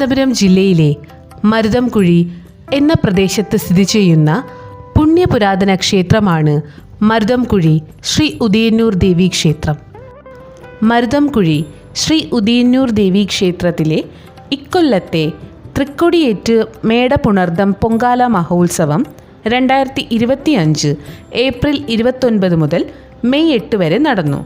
തിരുവനന്തപുരം ജില്ലയിലെ മരുതംകുഴി എന്ന പ്രദേശത്ത് സ്ഥിതി ചെയ്യുന്ന പുണ്യപുരാതന ക്ഷേത്രമാണ് മരുതംകുഴി ശ്രീ ഉദയന്നൂർ ദേവി ക്ഷേത്രം. മരുതംകുഴി ശ്രീ ഉദയന്നൂർ ദേവി ക്ഷേത്രത്തിലെ ഇക്കൊല്ലത്തെ തൃക്കൊടിയേറ്റ് മേടപുണർദം പൊങ്കാല മഹോത്സവം രണ്ടായിരത്തി ഇരുപത്തിയഞ്ച് ഏപ്രിൽ ഇരുപത്തൊൻപത് മുതൽ മെയ് എട്ട് വരെ നടന്നു.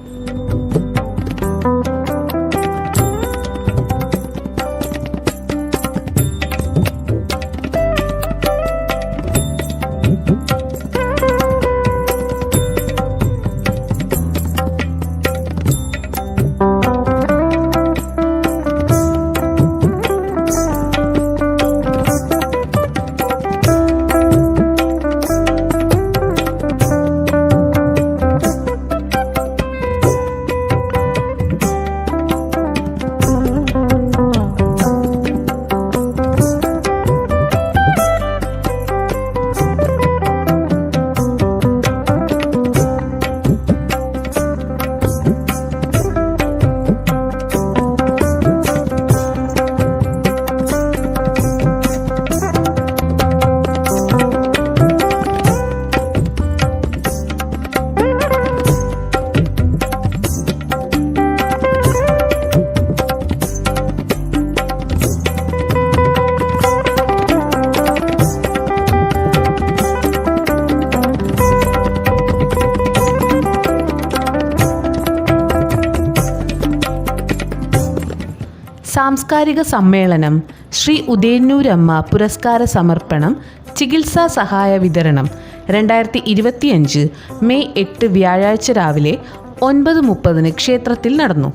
സാംസ്കാരിക സമ്മേളനം ശ്രീ ഉദയന്നൂരമ്മ പുരസ്കാര സമർപ്പണം ചികിത്സാ സഹായ വിതരണം. രണ്ടായിരത്തി ഇരുപത്തിയഞ്ച് മെയ് എട്ട് വ്യാഴാഴ്ച രാവിലെ ഒൻപത് മുപ്പതിന് ക്ഷേത്രത്തിൽ നടന്നു.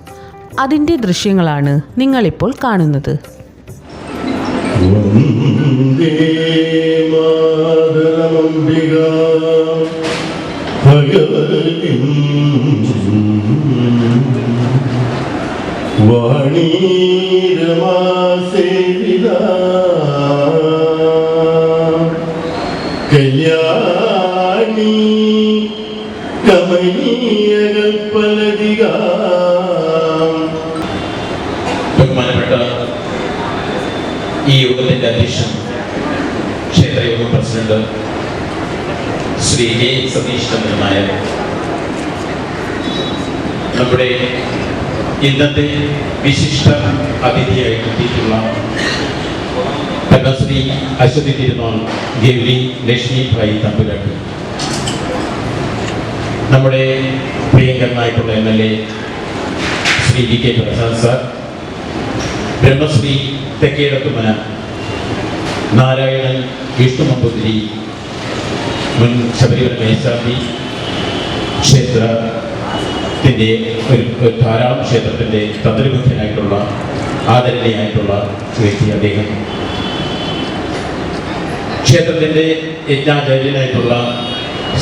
അതിന്റെ ദൃശ്യങ്ങളാണ് നിങ്ങളിപ്പോൾ കാണുന്നത്. ഭഗവതിം വാണീരമാസേവിത കല്യാണി കമനീയകൽപ്പലതികാം ബഹുമാനപ്പെട്ട ഈ യോഗത്തിന്റെ അധ്യക്ഷൻ ക്ഷേത്രയോഗ പ്രസിഡന്റ് ശ്രീ കെ സതീഷ് ചന്ദ്രനായ നമ്മുടെ ഇന്നത്തെ വിശിഷ്ട അതിഥിയായി എത്തിയിട്ടുള്ള പത്മശ്രീ അശ്വതി തിരുനാൾ ഗൗരി ലക്ഷ്മി ഭായി തമ്പുരാട്ട്. നമ്മുടെ പ്രിയങ്കരനായിട്ടുള്ള M L A Shri V K Prasad sir Brahmashri Thekkedathumana Narayanan Vishnu Namboothiri മുൻ ശബരിമല മേശാന്തി ക്ഷേത്രത്തിന്റെ ഒരു ഒരു ധാരാളം ക്ഷേത്രത്തിന്റെ തന്ത്രബുദ്ധനായിട്ടുള്ള ആദരണീയായിട്ടുള്ള വ്യക്തി അദ്ദേഹം. ക്ഷേത്രത്തിന്റെ യജ്ഞാചാര്യനായിട്ടുള്ള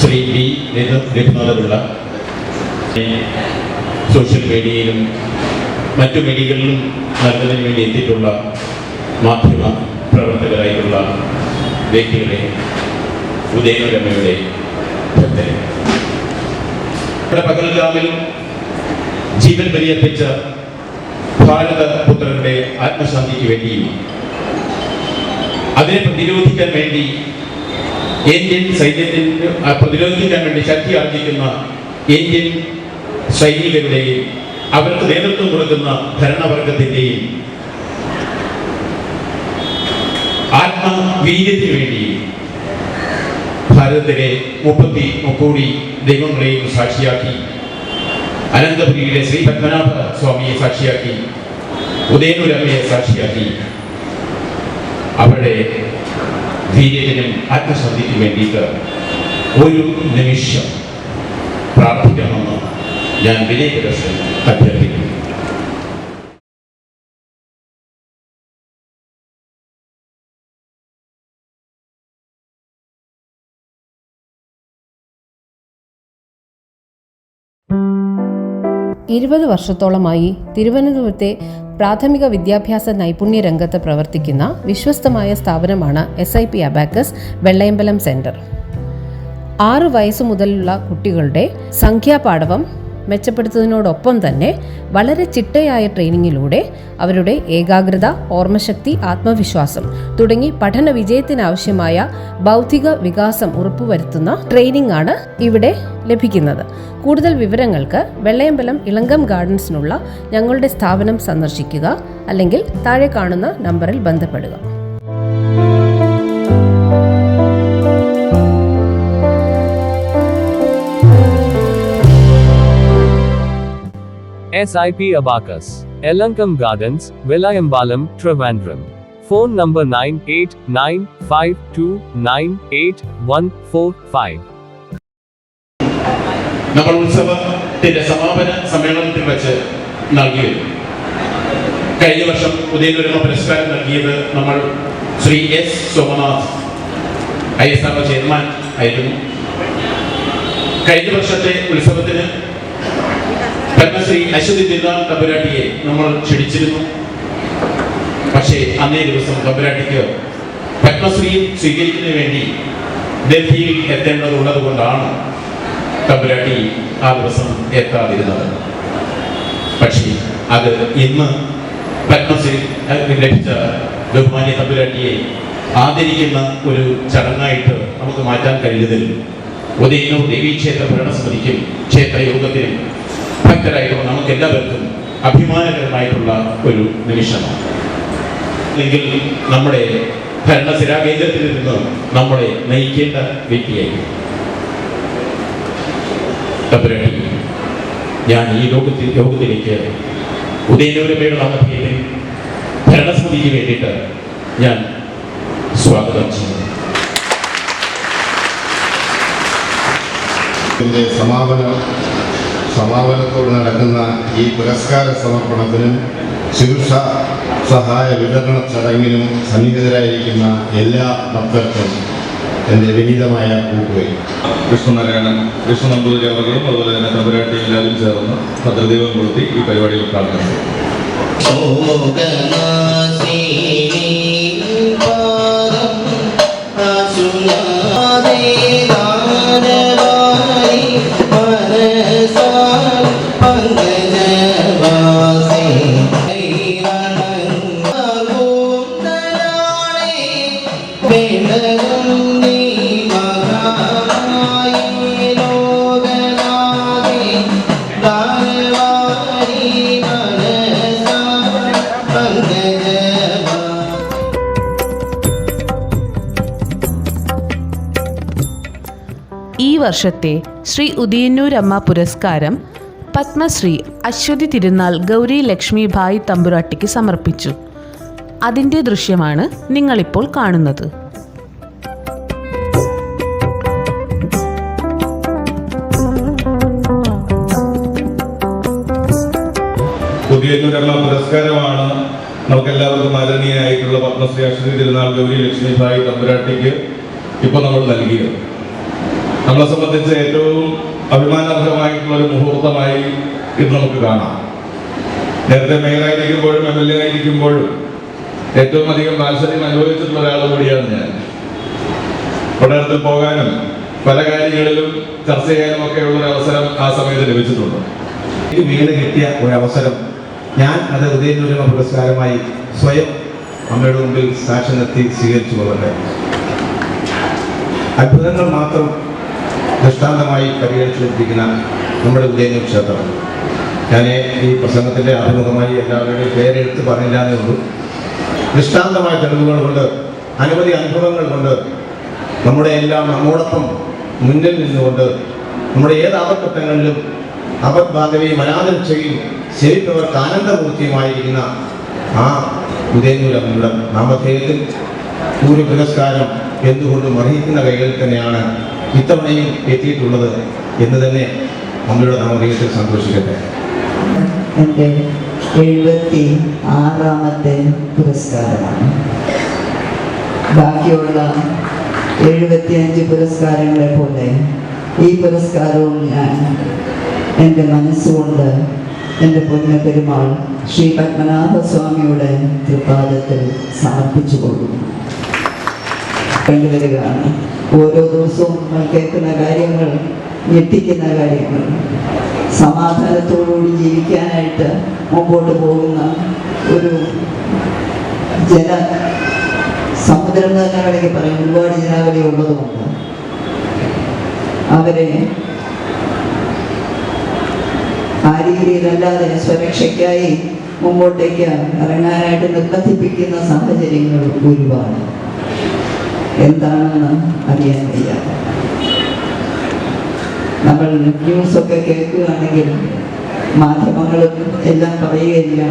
ശ്രീ വി രഘുനാഥപിള്ള സോഷ്യൽ മീഡിയയിലും മറ്റു മീഡിയകളിലും നൽകുന്നതിന് വേണ്ടി എത്തിയിട്ടുള്ള മാധ്യമ പ്രവർത്തകരായിട്ടുള്ള വ്യക്തികളെ ഉദയനരമ്മയുടെ ഭക്തരെ. ഇവിടെ പകൽഗ്രാമിൽ ജീവൻ ബലിയർപ്പിച്ച ഭാരതപുത്രന്റെ ആത്മശാന്തിക്ക് വേണ്ടിയും അതിനെ പ്രതിരോധിക്കാൻ വേണ്ടി ഇന്ത്യൻ സൈന്യത്തിൽ പ്രതിരോധിക്കാൻ വേണ്ടി ശക്തി ആർജിക്കുന്ന ഇന്ത്യൻ സൈനികരുടെയും അവർക്ക് നേതൃത്വം കൊടുക്കുന്ന ഭരണവർഗത്തിന്റെയും ആത്മവീര്യത്തിന് വേണ്ടി ഭാരതത്തിലെ മുപ്പത്തി മുക്കോടി ദൈവങ്ങളെയും സാക്ഷിയാക്കി അനന്തപുരിയിലെ ശ്രീ പത്മനാഭ സ്വാമിയെ സാക്ഷിയാക്കി ഉദയനുരമ്മയെ സാക്ഷിയാക്കി. അവരുടെ ധീര്യത്തിനും ആത്മശാന്തിക്കും വേണ്ടിയിട്ട് ഒരു നിമിഷം പ്രാർത്ഥിക്കണമെന്ന് ഞാൻ വിനയപുരസ്സൻ അഭ്യർത്ഥിക്കുന്നു. ഇരുപത് വർഷത്തോളമായി തിരുവനന്തപുരത്തെ പ്രാഥമിക വിദ്യാഭ്യാസ നൈപുണ്യ രംഗത്ത് പ്രവർത്തിക്കുന്ന വിശ്വസ്തമായ സ്ഥാപനമാണ് S I P abacus Vellayambalam centre. ആറ് വയസ്സ് മുതലുള്ള കുട്ടികളുടെ സംഖ്യാപാഠവം മെച്ചപ്പെടുത്തുന്നതിനോടൊപ്പം തന്നെ വളരെ ചിട്ടയായ ട്രെയിനിങ്ങിലൂടെ അവരുടെ ഏകാഗ്രത ഓർമ്മശക്തി ആത്മവിശ്വാസം തുടങ്ങി പഠന വിജയത്തിനാവശ്യമായ ബൗദ്ധിക വികാസം ഉറപ്പുവരുത്തുന്ന ട്രെയിനിംഗ് ആണ് ഇവിടെ ലഭിക്കുന്നത് കൂടുതൽ വിവരങ്ങൾക്ക് വെള്ളയമ്പലം ഇളങ്കം ഗാർഡൻസിനുള്ള ഞങ്ങളുടെ സ്ഥാപനം സന്ദർശിക്കുക അല്ലെങ്കിൽ താഴെ കാണുന്ന നമ്പറിൽ ബന്ധപ്പെടുക S I SIP Abacus. Elankam Gardens, nine Trivandrum. Phone number 9895298145. നമ്മൾ ഉത്സവത്തിന്റെ സമാപന സമ്മേളനത്തിൽ വെച്ച് നൽകിയിരുന്നു കഴിഞ്ഞ വർഷം ഉദയനൂരമ പുരസ്കാരം നൽകിയത് നമ്മൾ Shri S Somanath I S R chairman ആയിരുന്നു. കഴിഞ്ഞ വർഷത്തെ ഉത്സവത്തിന് പത്മശ്രീ അശ്വതി ദിദാൻ തമ്പുരാട്ടിയെ നമ്മൾ ക്ഷണിച്ചിരുന്നു. പക്ഷേ അന്നേ ദിവസം തമ്പുരാട്ടിക്ക് പത്മശ്രീ സ്വീകരിക്കുന്നതിന് വേണ്ടി ഡൽഹിയിൽ എത്തേണ്ടതുള്ളത് കൊണ്ടാണ് തമ്പുരാട്ടി ആ ദിവസം എത്താതിരുന്നത്. പക്ഷേ അത് ഇന്ന് പത്മശ്രീ ലഭിച്ച ബഹുമാന്യ തമ്പുരാട്ടിയെ ആദരിക്കുന്ന ഒരു ചടങ്ങായിട്ട് നമുക്ക് മാറ്റാൻ കഴിയുന്നതിൽ ഉദയനൂർ ദേവീക്ഷേത്ര ഭരണസമിതിക്കും ക്ഷേത്ര യോഗത്തിനും ഭക്തരായിട്ടുള്ള നമുക്ക് എല്ലാവർക്കും അഭിമാനകരമായിട്ടുള്ള ഒരു നിമിഷമാണ്. അല്ലെങ്കിൽ നമ്മുടെ ഭരണസിരാ കേന്ദ്രത്തിൽ നിന്ന് നമ്മളെ നയിക്കേണ്ട വ്യക്തിയായിരിക്കും തമ്പുരാട്ടി ഞാൻ ഈ ലോകത്തിൽ ലോകത്തിലേക്ക് ഉദയനൂരമയുടെ നാമധേയത്തിൽ ഭരണസമിതിക്ക് വേണ്ടിയിട്ട് ഞാൻ സ്വാഗതം ചെയ്യുന്നു. ഇതിന്റെ സമാപന സമാപനത്തോട് നടക്കുന്ന ഈ പുരസ്കാര സമർപ്പണത്തിനും ചികിത്സ സഹായ വിതരണ ചടങ്ങിനും സന്നിഹിതരായിരിക്കുന്ന എല്ലാ ഭക്തർക്കും എന്റെ വിനീതമായ കൂട്ടുകയും വിഷ്ണുനാരായണൻ വിഷ്ണു നമ്പൂതിരി അവர்களுം അതുപോലെ തന്നെ തമ്പുരാട്ടി എല്ലാവരും ചേർന്ന് ഭദ്രദൈവം കൊടുത്തി ഈ പരിപാടിയിൽ പ്രാർത്ഥന ചെയ്തു വർഷത്തെ ശ്രീ ഉദയന്നൂരമ്മ പുരസ്കാരം പത്മശ്രീ അശ്വതി തിരുനാൾ ഗൗരി ലക്ഷ്മി ഭായ് തമ്പുരാട്ടിക്ക് സമർപ്പിച്ചു. അതിന്റെ ദൃശ്യമാണ് നിങ്ങളിപ്പോൾ കാണുന്നത്. പുതിയന്നൂരുള്ള പുരസ്കാരമാണ് നമുക്ക് എല്ലാവർക്കും ആദരണീയനായിട്ടുള്ള പത്മശ്രീ അശ്വതി തിരുനാൾ ഗൗരി ലക്ഷ്മിഭായ് തമ്പുരാട്ടിക്ക് ഇപ്പോൾ നമ്മൾ നൽകിയത്. നമ്മളെ സംബന്ധിച്ച് ഏറ്റവും അഭിമാനാർഹമായിട്ടുള്ള ഒരു മുഹൂർത്തമായി ഇത് നമുക്ക് കാണാം. നേരത്തെ മേയറായിരിക്കുമ്പോഴും എം എൽ എ ആയിരിക്കുമ്പോഴും ഏറ്റവും അധികം വാത്സല്യം അനുഭവിച്ചിട്ടുള്ള ഒരാൾ കൂടിയാണ് ഞാൻ. പഠനത്തിൽ പോകാനും പല കാര്യങ്ങളിലും ചർച്ച ചെയ്യാനും ഒക്കെ ഉള്ള ഒരു അവസരം ആ സമയത്ത് ലഭിച്ചിട്ടുണ്ട്. എനിക്ക് വീട് കിട്ടിയ ഒരു അവസരം ഞാൻ അത് ഉദയനൂരമ പുരസ്കാരമായി സ്വയം അമ്മയുടെ മുമ്പിൽ സാക്ഷി നിർത്തി സ്വീകരിച്ചു കൊള്ളട്ടെ. അത്ഭുതങ്ങൾ മാത്രം ദൃഷ്ടാന്തമായി പരിഗണിച്ചുകൊണ്ടിരിക്കുന്ന നമ്മുടെ ഉദയനൂർ ക്ഷേത്രം. ഞാൻ ഈ പ്രസംഗത്തിന്റെ അഭിമുഖമായി എല്ലാവരുടെയും പേരെടുത്ത് പറഞ്ഞില്ലാന്നേ ഉള്ളൂ. ദൃഷ്ടാന്തമായ തെളിവുകൾ കൊണ്ട് അനവധി അനുഭവങ്ങൾ കൊണ്ട് നമ്മുടെ എല്ലാം നമ്മോടൊപ്പം മുന്നിൽ നിന്നുകൊണ്ട് നമ്മുടെ ഏത് ആപത്ഘട്ടങ്ങളിലും അപദ്ബാധവയും അനാദരക്ഷയും ശരിപ്പവർക്ക് ആനന്ദമൂർത്തിയുമായിരിക്കുന്ന ആ ഉദയനൂരമ്മയുടെ നാമധേയത്തിൽ ഒരു പുരസ്കാരം എന്തുകൊണ്ടും അർഹിക്കുന്ന കൈകളിൽ തന്നെയാണ് ഇത്തവണയും എത്തിയിട്ടുള്ളത് എന്ന് തന്നെ അമ്മയുടെ നാമധേയത്തിൽ സന്തോഷിക്കട്ടെ. എന്റെ എഴുപത്തി ആറാമത്തെ പുരസ്കാരമാണ്. ബാക്കിയുള്ള എഴുപത്തിയഞ്ച് പുരസ്കാരങ്ങളെ പോലെ ഈ പുരസ്കാരവും ഞാൻ എന്റെ മനസ്സുകൊണ്ട് എന്റെ പൊന്ന പെരുമാൾ ശ്രീ പത്മനാഭസ്വാമിയുടെ തൃപ്പാദത്തിൽ സമർപ്പിച്ചു കൊടുക്കുന്നു കണ്ടുവരികയാണ് ഓരോ ദിവസവും നമ്മൾ കേൾക്കുന്ന കാര്യങ്ങൾ ഞെട്ടിക്കുന്ന കാര്യങ്ങൾ. സമാധാനത്തോടുകൂടി ജീവിക്കാനായിട്ട് മുമ്പോട്ട് പോകുന്ന ഒരു ജന സമുദ്രം തന്നെ വേണമെങ്കിൽ പറയാം. ഒരുപാട് ജനാവലി ഉള്ളതുകൊണ്ട് അവരെ ആ രീതിയിലല്ലാതെ സ്വരക്ഷയ്ക്കായി മുമ്പോട്ടേക്ക് ഇറങ്ങാനായിട്ട് നിർബന്ധിപ്പിക്കുന്ന സാഹചര്യങ്ങൾ ഒരുപാട്. എന്താണെന്ന് അറിയാൻ വയ്യ നമ്മൾ ന്യൂസൊക്കെ കേൾക്കുകയാണെങ്കിൽ മാധ്യമങ്ങളും എല്ലാം പറയുകയില്ല.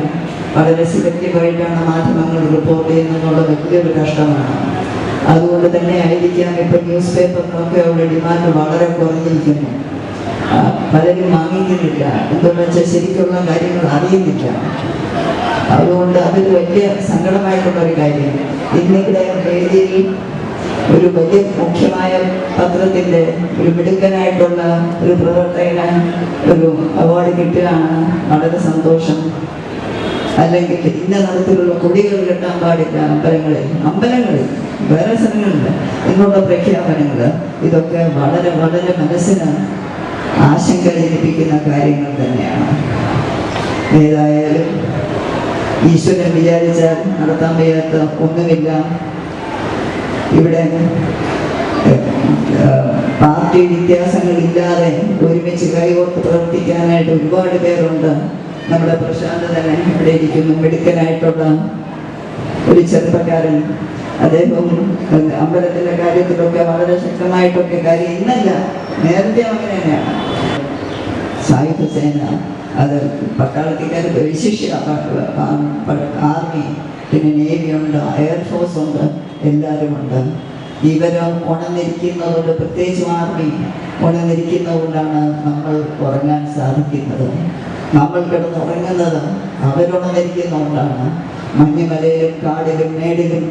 വളരെ സെലക്റ്റീവായിട്ടാണ് മാധ്യമങ്ങൾ റിപ്പോർട്ട് വലിയ വലിയൊരു കഷ്ടമാണ്. അതുകൊണ്ട് തന്നെ ആയിരിക്കാം ഇപ്പം ന്യൂസ് പേപ്പറിനൊക്കെ അവിടെ ഡിമാൻഡ് വളരെ കുറഞ്ഞിരിക്കുന്നു. പലരും വാങ്ങിക്കുന്നില്ല. എന്തെന്ന് വെച്ചാൽ ശരിക്കുള്ള കാര്യങ്ങൾ അറിയുന്നില്ല. അതുകൊണ്ട് അതൊരു വലിയ സങ്കടമായിട്ടുള്ള ഒരു കാര്യം ഇന്നിവിടെ വേദിയിൽ ഒരു വലിയ മോക്ഷമായ പത്രത്തിന്റെ ഒരു മിടുക്കനായിട്ടുള്ള ഒരു പ്രവർത്തകന് ഒരു അവാർഡ് കിട്ടുകയാണ് വളരെ സന്തോഷം. അല്ലെങ്കിൽ ഇന്ന തരത്തിലുള്ള കൊടികൾ കെട്ടാൻ പാടില്ല അമ്പലങ്ങളിൽ. അമ്പലങ്ങളിൽ വേറെ സ്ഥലങ്ങളില്ല. എന്നുള്ള പ്രഖ്യാപനങ്ങൾ ഇതൊക്കെ വളരെ വളരെ മനസ്സിന് ആശങ്ക ജനിപ്പിക്കുന്ന കാര്യങ്ങൾ തന്നെയാണ്. ഏതായാലും ഈശ്വരൻ വിചാരിച്ചാൽ നടത്താൻ വയ്യാത്ത ഒന്നുമില്ല. ഇവിടെ പാർട്ടി വ്യത്യാസങ്ങളില്ലാതെ ഒരുമിച്ച് കൈകോർത്ത് പ്രവർത്തിക്കാനായിട്ട് ഒരുപാട് പേരുണ്ട്. നമ്മുടെ പ്രശാന്ത് തന്നെ ഇവിടെ ഇരിക്കുന്നു മിടുക്കനായിട്ടുള്ള ഒരു ചെറുപ്പക്കാരൻ. അദ്ദേഹം അമ്പലത്തിന്റെ കാര്യത്തിലൊക്കെ വളരെ ശക്തമായിട്ടൊക്കെ കാര്യം ഇന്നല്ല നേരത്തെ അങ്ങനെ തന്നെയാണ്. സായുധ സേന അത് പട്ടാളത്തിക്കാർ വിശിഷ്യ ആർമി പിന്നെ നേവി ഉണ്ട് എയർഫോഴ്സ് ഉണ്ട്. എല്ലാവരും ഉണ്ട് ഇവർ ഉണർന്നിരിക്കുന്നതുകൊണ്ട് പ്രത്യേകിച്ച് ആർമി ഉണർന്നിരിക്കുന്നതുകൊണ്ടാണ് നമ്മൾ ഉറങ്ങാൻ സാധിക്കുന്നത്. നമ്മൾ കിടന്ന് ഉറങ്ങുന്നത് അവരുണർന്നിരിക്കുന്നതുകൊണ്ടാണ്. മഞ്ഞുമലയിലും കാടിലും മേടിലും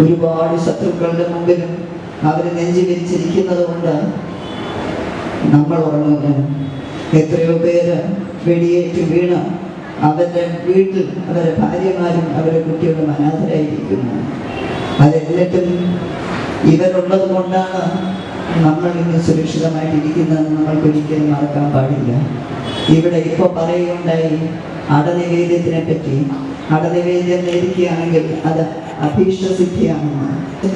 ഒരുപാട് ശത്രുക്കളുടെ മുമ്പിലും അവർ നെഞ്ചു വിരിച്ചിരിക്കുന്നത് കൊണ്ട് നമ്മൾ ഉറങ്ങുന്നു. എത്രയോ പേര് വെടിയേറ്റ് വീണ് അവരുടെ വീട്ടിൽ അവരുടെ ഭാര്യമാരും അവരുടെ കുട്ടികളും അനാഥരായിരിക്കുന്നു. അതെന്നിട്ടും ഇവരുള്ളത് കൊണ്ടാണ് നമ്മൾ ഇന്ന് സുരക്ഷിതമായിട്ടിരിക്കുന്നത് നമ്മൾക്ക് ഒരിക്കലും മറക്കാൻ പാടില്ല. ഇവിടെ ഇപ്പോൾ പറയുകയുണ്ടായി അടനിവേദ്യത്തിനെ പറ്റി അടനിവേദ്യം നേരിക്കുകയാണെങ്കിൽ അത് അഭീഷ്ടസിദ്ധിയാണെന്ന്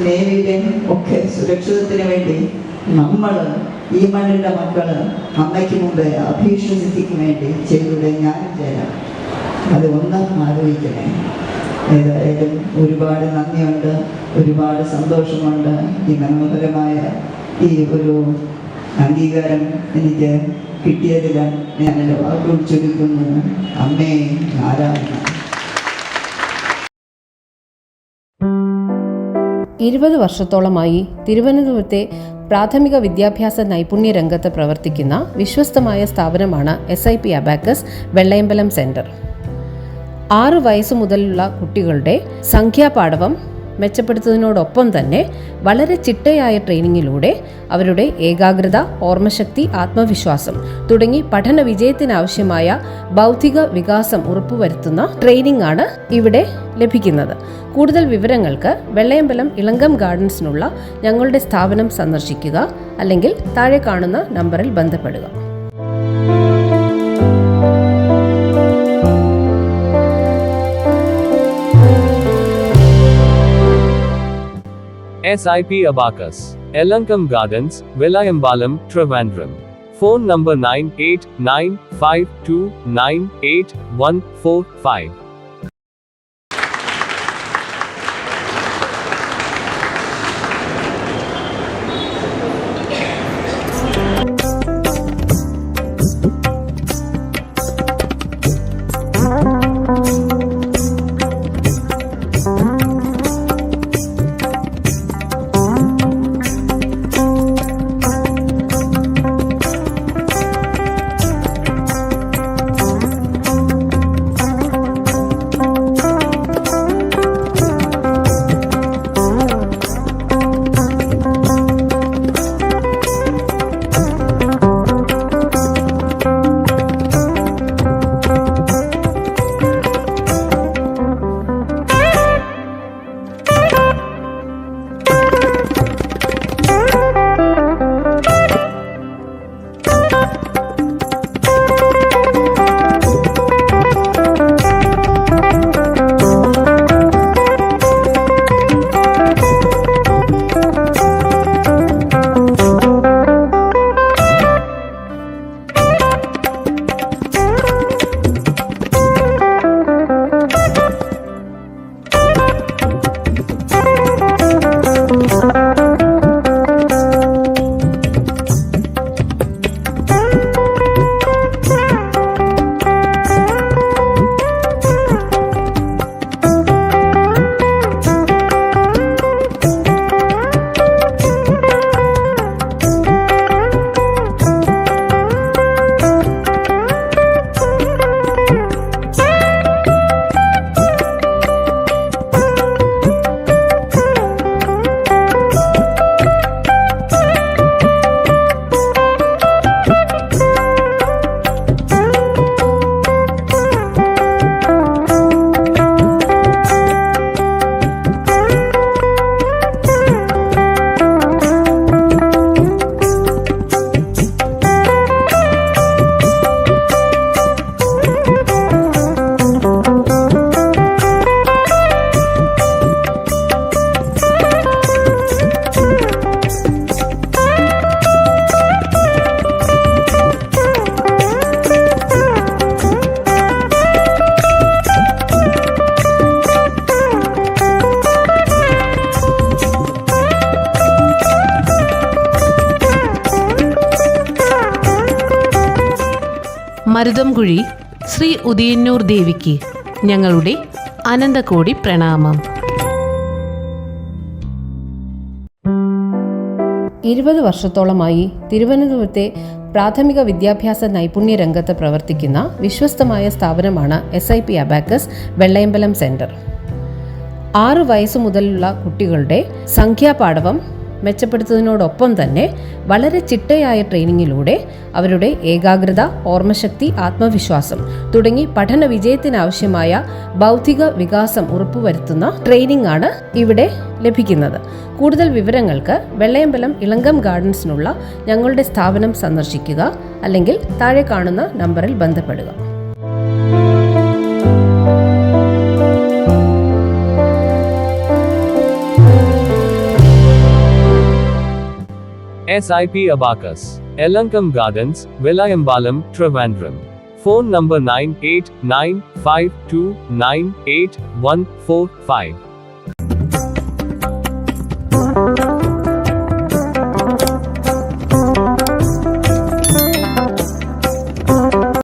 നേവിയുടെ ഒക്കെ സുരക്ഷിതത്തിന് വേണ്ടി നമ്മൾ ഈ മണ്ണിന്റെ മക്കൾ അമ്മയ്ക്ക് മുമ്പേ അഭീഷ്ടസിദ്ധിക്ക് വേണ്ടി ചെയ്തൂടെ ഞാനും ചേരാം. അത് ഒന്ന് ആലോചിക്കണേ. ഏതായാലും ഒരുപാട് നന്ദിയുണ്ട് ഒരുപാട് സന്തോഷമുണ്ട്. ഈ മനോഹരമായ ഈ ഒരു അംഗീകാരം എനിക്ക് കിട്ടിയതിൽ ഞാൻ എന്റെ വാക്കുകൾ ചുരുക്കുന്നു അമ്മേ ആരാധന. ഇരുപത് വർഷത്തോളമായി തിരുവനന്തപുരത്തെ പ്രാഥമിക വിദ്യാഭ്യാസ നൈപുണ്യ രംഗത്ത് പ്രവർത്തിക്കുന്ന വിശ്വസ്തമായ സ്ഥാപനമാണ് S I P abacus Vellayambalam centre ആറ് വയസ്സ് മുതലുള്ള കുട്ടികളുടെ സംഖ്യാപാഠവം മെച്ചപ്പെടുത്തുന്നതിനോടൊപ്പം തന്നെ വളരെ ചിട്ടയായ ട്രെയിനിങ്ങിലൂടെ അവരുടെ ഏകാഗ്രത ഓർമ്മശക്തി ആത്മവിശ്വാസം തുടങ്ങി പഠന വിജയത്തിനാവശ്യമായ ബൗദ്ധിക വികാസം ഉറപ്പുവരുത്തുന്ന ട്രെയിനിംഗ് ആണ് ഇവിടെ ലഭിക്കുന്നത്. കൂടുതൽ വിവരങ്ങൾക്ക് വെള്ളയമ്പലം ഇളങ്കം ഗാർഡൻസിനുള്ള ഞങ്ങളുടെ സ്ഥാപനം സന്ദർശിക്കുക അല്ലെങ്കിൽ താഴെ കാണുന്ന നമ്പറിൽ ബന്ധപ്പെടുക. SIP Abacus. Elankam Gardens, Villayambalam, Trivandrum. Phone number 9895298145. Maruthamkuzhi Shri Udayannoor ദേവിക്ക് ഞങ്ങളുടെ അനന്തകോടി പ്രണാമം. ഇരുപത് വർഷത്തോളമായി തിരുവനന്തപുരത്തെ പ്രാഥമിക വിദ്യാഭ്യാസ നൈപുണ്യ രംഗത്ത് പ്രവർത്തിക്കുന്ന വിശ്വസ്തമായ സ്ഥാപനമാണ് S I P abacus Vellayambalam centre ആറ് വയസ്സ് മുതലുള്ള കുട്ടികളുടെ സംഖ്യാപാടവം മെച്ചപ്പെടുത്തുന്നതിനോടൊപ്പം തന്നെ വളരെ ചിട്ടയായ ട്രെയിനിങ്ങിലൂടെ അവരുടെ ഏകാഗ്രത ഓർമ്മശക്തി ആത്മവിശ്വാസം തുടങ്ങി പഠന വിജയത്തിനാവശ്യമായ ബൗദ്ധിക വികാസം ഉറപ്പുവരുത്തുന്ന ട്രെയിനിംഗ് ആണ് ഇവിടെ ലഭിക്കുന്നത്. കൂടുതൽ വിവരങ്ങൾക്ക് വെള്ളയമ്പലം ഇളങ്കം ഗാർഡൻസിനുള്ള ഞങ്ങളുടെ സ്ഥാപനം സന്ദർശിക്കുക അല്ലെങ്കിൽ താഴെ കാണുന്ന നമ്പറിൽ ബന്ധപ്പെടുക. SIP Abacus, Elankam Gardens, Velayambalam, Trivandrum. Phone number 9895298145.